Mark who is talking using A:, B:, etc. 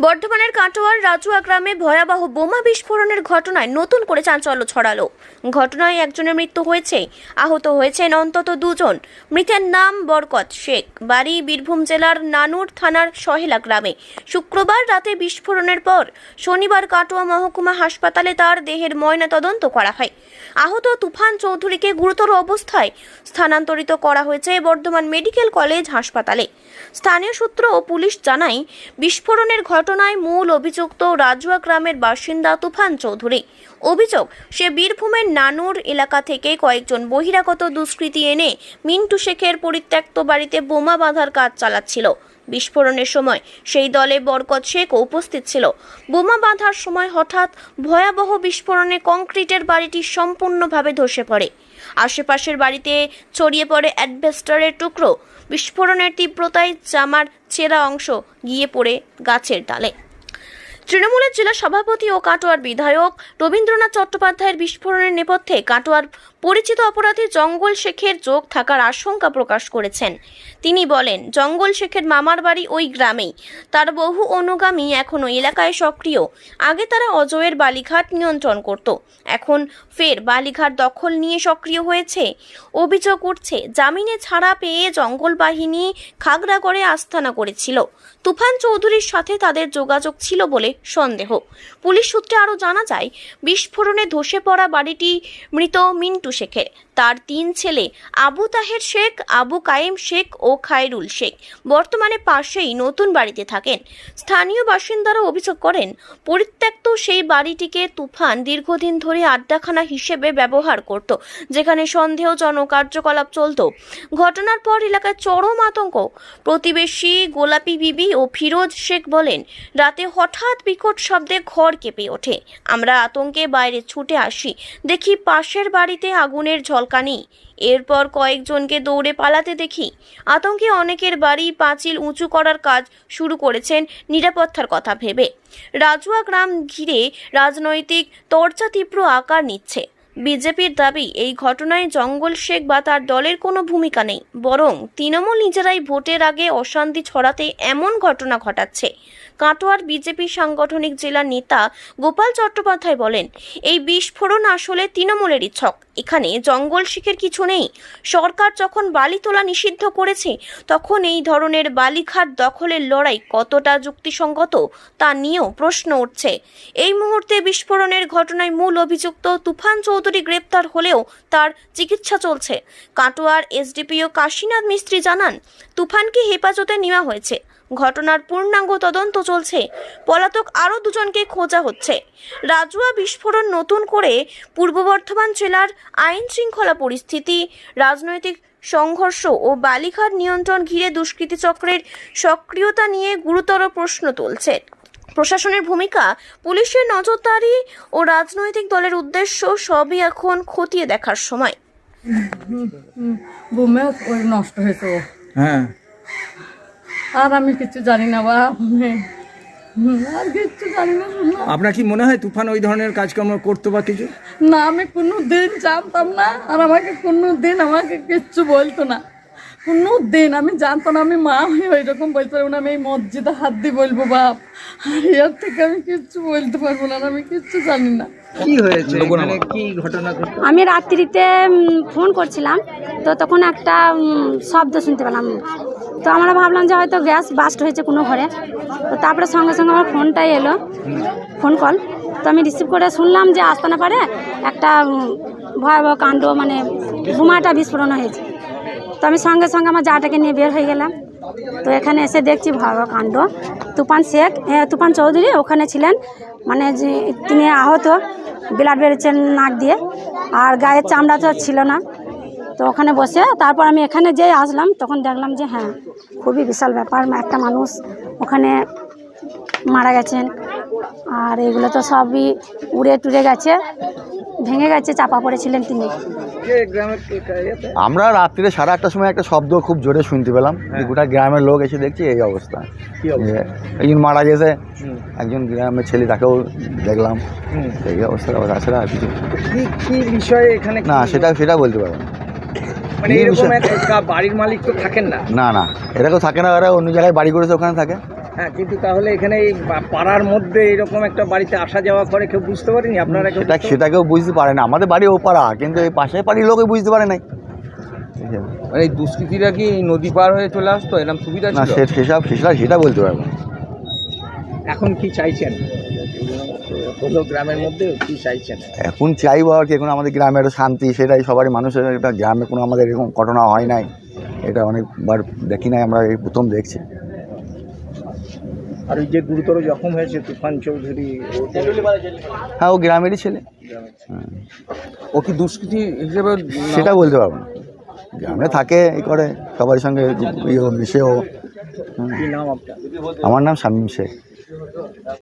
A: বর্ধমানের কাটোয়ার রাজুয়া গ্রামে ভয়াবহ বোমা বিস্ফোরণের ঘটনায় নতুন করে চাঞ্চল্য ছড়ালো। ঘটনায় একজনের মৃত্যু হয়েছে, আহত হয়েছেন অন্তত দুজন। মৃতের নাম বরকত শেখ। বাড়ি বীরভূম জেলার নানুর থানার সহেলা গ্রামে। শুক্রবার রাতে বিস্ফোরণের পর শনিবার কাটোয়া মহকুমা হাসপাতালে তার দেহের ময়না তদন্ত করা হয়। আহত তুফান চৌধুরীকে গুরুতর অবস্থায় স্থানান্তরিত করা হয়েছে বর্ধমান মেডিকেল কলেজ হাসপাতালে। স্থানীয় সূত্র ও পুলিশ জানায়, বিস্ফোরণের ঘটনায় মূল অভিযুক্ত রাজুয়া গ্রামের বাসিন্দা তুফান চৌধুরী। অভিযোগ, সে বীরভূমের নানুর এলাকা থেকে কয়েকজন বহিরাগত দুষ্কৃতী এনে মিন্টু শেখের পরিত্যক্ত বাড়িতে বোমা বাঁধার কাজ চালাচ্ছিল। বিস্ফোরণের সময় সেই দলে বরকত শেখও উপস্থিত ছিল। বোমা বাঁধার সময় হঠাৎ ভয়াবহ বিস্ফোরণে কংক্রিটের বাড়িটি সম্পূর্ণভাবে ধসে পড়ে। আশেপাশের বাড়িতে ছড়িয়ে পড়ে অ্যাডভেস্টারের টুকরো। বিস্ফোরণের তীব্রতায় জামার ছেঁড়া অংশ গিয়ে পড়ে গাছের ডালে। তৃণমূলের জেলা সভাপতি ও কাটোয়ার বিধায়ক রবীন্দ্রনাথ চট্টোপাধ্যায়ের বিস্ফোরণের নেপথ্যে কাটোয়ার পরিচিত অপরাধী জঙ্গল শেখের যোগ থাকার আশঙ্কা প্রকাশ করেছেন। তিনি বলেন, জঙ্গল শেখের মামার বাড়ি ওই গ্রামেই। তার বহু অনুগামী এখনও এলাকায় সক্রিয়। আগে তারা অজয়ের বালিঘাট নিয়ন্ত্রণ করত। এখন ফের বালিঘাট দখল নিয়ে সক্রিয় হয়েছে। অভিযোগ উঠছে, জামিনে ছাড়া পেয়ে জঙ্গল বাহিনী খাগড়াগড়ে আস্তানা করেছিল। তুফান চৌধুরীর সাথে তাদের যোগাযোগ ছিল বলে সন্দেহ। পুলিশ সূত্রে আরও জানা যায়, বিস্ফোরণে ধসে পড়া বাড়িটি মৃত মিন্টু শেখের। তার তিন ছেলে, আবু তাহের শেখ, আবু কায়েম শেখ ও খায়রুল শেখ বর্তমানে পাশেই নতুন বাড়িতে থাকেন। স্থানীয় বাসিন্দারা অভিযোগ করেন, পরিত্যক্ত সেই বাড়িটিকে তুফান দীর্ঘদিন ধরে আড্ডাখানা হিসেবে ব্যবহার করত, যেখানে সন্দেহজনক কার্যকলাপ চলত। ঘটনার পর এলাকায় চরম আতঙ্ক। প্রতিবেশী গোলাপি বিবি ও ফিরোজ শেখ বলেন, রাতে হঠাৎ বিকট শব্দে ঘর কেঁপে ওঠে। আমরা আতঙ্কে বাইরে ছুটে আসি। দেখি পাশের বাড়িতে আগুনের ঝলকানি এরপর কয়েকজনকে দৌড়ে পালাতে দেখি। আতঙ্কে অনেকের বাড়ি পাঁচিল উঁচু করার কাজ শুরু করেছেন নিরাপত্তার কথা ভেবে। রাজুয়া গ্রাম ঘিরে রাজনৈতিক চর্চা তীব্র আকার নিচ্ছে। বিজেপির দাবি, এই ঘটনায় জঙ্গল শেখ বা তার দলের কোনো ভূমিকা নেই। বরং তৃণমূল নিজেরাই ভোটের আগে অশান্তি ছড়াতে এমন ঘটনা ঘটাচ্ছে। কাটোয়ার বিজেপি সাংগঠনিক জেলার নেতা গোপাল চট্টোপাধ্যায় বলেন, এই বিস্ফোরণ আসলে তৃণমূলেরই ছক এখানে জঙ্গল শিখের কিছু নেই। সরকার যখন বালি তোলা নিষিদ্ধ করেছে, তখন এই ধরনের বালিঘাট দখলের লড়াই কতটা যুক্তিসঙ্গত তা নিয়েও প্রশ্ন উঠছে। এই মুহূর্তে বিস্ফোরণের ঘটনায় মূল অভিযুক্ত তুফান চৌধুরী গ্রেপ্তার হলেও তার চিকিৎসা চলছে। কাটোয়ার এসডিপিও কাশীনাথ মিস্ত্রি জানান, তুফানকে হেফাজতে নেওয়া হয়েছে। ঘটনার পূর্ণাঙ্গ তদন্ত চলছে। পলাতক আরও দুজনকে খোঁজা হচ্ছে। রাজুয়া বিস্ফোরণ নতুন করে পূর্ব বর্ধমান জেলার আইন শৃঙ্খলা পরিস্থিতি রাজনৈতিক সংঘর্ষ ও বালিঘাট নিয়ন্ত্রণ ঘিরে দুষ্কৃতী চক্রের সক্রিয়তা নিয়ে গুরুতর প্রশ্ন তুলছে। প্রশাসনের ভূমিকা পুলিশের নজরদারি ও রাজনৈতিক দলের উদ্দেশ্য সবই এখন খতিয়ে দেখার সময়।
B: বুমে নষ্ট হয়েছে
C: হ্যাঁ।
B: আর আমি কিছু জানি না বা আর কিচ্ছু জানি না
C: আপনার কি মনে হয় তুফান ওই ধরনের কাজকর্ম করতো বা কিছু?
B: না আমি কোনো দিন জানতাম না আর আমাকে কোনো দিন আমাকে কিচ্ছু বলতো না। কোনো দিন আমি জানতাম না আমি মা হয়ে ওই রকম বলতে পারব না আমি এই মসজিদে হাত দিয়ে বলব বাপ। আর এর থেকে আমি কিচ্ছু বলতে পারব না আর আমি কিচ্ছু জানি না।
D: কি হয়েছে? মানে কি ঘটনা
E: আমি রাত্রিতে ফোন করছিলাম তো তখন একটা শব্দ শুনতে পেলাম। তো আমরা ভাবলাম যে হয়তো গ্যাস বাস্ট হয়েছে কোনো ঘরে। তো তারপরে সঙ্গে সঙ্গে আমার ফোনটাই এলো, ফোন কল। তো আমি রিসিভ করে শুনলাম যে আসতে না পারে একটা ভয়াবহ কাণ্ড মানে বোমাটা বিস্ফোরণ হয়েছে। তো আমি সঙ্গে সঙ্গে আমার জাটাকে নিয়ে বের হয়ে গেলাম। তো এখানে এসে দেখছি ভয়াবহ কাণ্ড। তুফান শেখ হ্যাঁ তুফান চৌধুরী ওখানে ছিলেন। মানে যে তিনি আহত, ব্লাড বেরোচ্ছেন নাক দিয়ে। আর গায়ের চামড়া তো ছিল না। তো ওখানে বসে তারপর আমি এখানে যেই আসলাম তখন দেখলাম যে হ্যাঁ খুবই বিশাল ব্যাপার একটা মানুষ ওখানে মারা গেছেন। আর এগুলো তো সবই উড়ে টুড়ে গেছে ভেঙে গেছে চাপা পড়েছিলেন তিনি।
D: কে গ্রামের কে কা- ইয়েতে?
F: আমরা রাত্রিরে সাড়ে আটটার সময় একটা শব্দ খুব জোরে শুনতে পেলাম। গোটা গ্রামের লোক এসে দেখছি এই অবস্থা।
D: কি অবস্থা?
F: একজন মারা গেছে একজন গ্রামের ছেলে তাকেও দেখলাম। এই অবস্থা তাছাড়া আর কিছু
D: কি কি বিষয়ে এখানে
F: না সেটা সেটা বলতে পারব না।
D: মানে এরকম একটা বাড়ির মালিক তো থাকেন না?
F: না না। থাকে না ওরা অন্য জায়গায় বাড়ি করেছে ওখানে থাকে।
D: হ্যাঁ কিন্তু তাহলে এখানে এই পা- পাড়ার মধ্যে এরকম একটা বাড়িতে আসা যাওয়া করে কেউ বুঝতে পারেনি? আপনারা কেউ
F: সেটা সেটা কেউ বুঝতে পারে না। আমাদের বাড়ি ওপাড়া কিন্তু এই পাশের বাড়ির লোকে বুঝতে পারে নাই।
G: মানে এই দুষ্কৃতীরা কি নদী পার হয়ে চলে আসতো? এরকম সুবিধা
F: না সে সেসব সেটা সেটা বলতে পারব না।
D: এখন কি চাইছেন? হলো গ্রামের মধ্যে কি চাইছেন?
F: এখন চাইব আর কি এখন আমাদের গ্রামে একটা শান্তি সেটাই সবারই মানুষের একটা গ্রামে কোনো আমাদের এরকম ঘটনা হয় নাই। এটা অনেকবার দেখি নাই আমরা এই প্রথম দেখছি।
D: আর ওই যে গুরুতর জখম হয়েছে তুফান চৌধুরী ও
F: হ্যাঁ ও গ্রামেরই ছেলে।
G: ও কি দুষ্কৃতী হিসেবে
F: সেটা বলতে পারব না। গ্রামে থাকে এই করে সবার সঙ্গে ইয়ে মিশেও।
D: আমার নাম আপনার?
F: আমার নাম শামীম শেখ